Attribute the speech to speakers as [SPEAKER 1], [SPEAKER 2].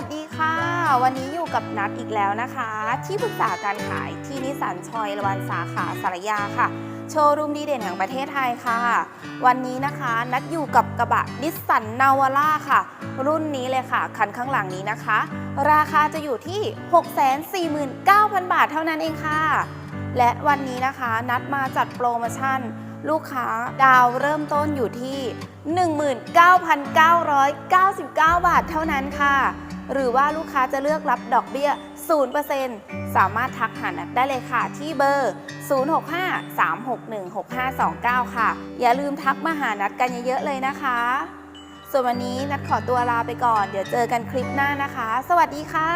[SPEAKER 1] วัสดีค่ะ วันนี้อยู่กับนัดอีกแล้วนะคะ ที่ปรึกษาการขายที่นิสสันชอยละวันสาขาสารยาค่ะ โชว์รูมดีเด่นแห่งประเทศไทยค่ะ วันนี้นะคะนัดอยู่กับกระบะนิสสันนาวาร่าค่ะ รุ่นนี้เลยค่ะ คันข้างหลังนี้นะคะ ราคาจะอยู่ที่ 649,000 บาทเท่านั้นเองค่ะ และวันนี้นะคะนัดมาจัดโปรโมชั่นลูกค้าดาวเริ่มต้นอยู่ที่ 19,999 บาทเท่านั้นค่ะ หรือว่าลูกค้าจะเลือกรับดอกเบี้ย 0%สามารถทักหานัดได้เลยค่ะ ที่เบอร์ 0653616529 ค่ะ อย่าลืมทักมาหานัดกันเยอะๆเลยนะคะ ส่วนวันนี้นัดขอตัวลาไปก่อน เดี๋ยวเจอกันคลิปหน้านะคะ สวัสดีค่ะ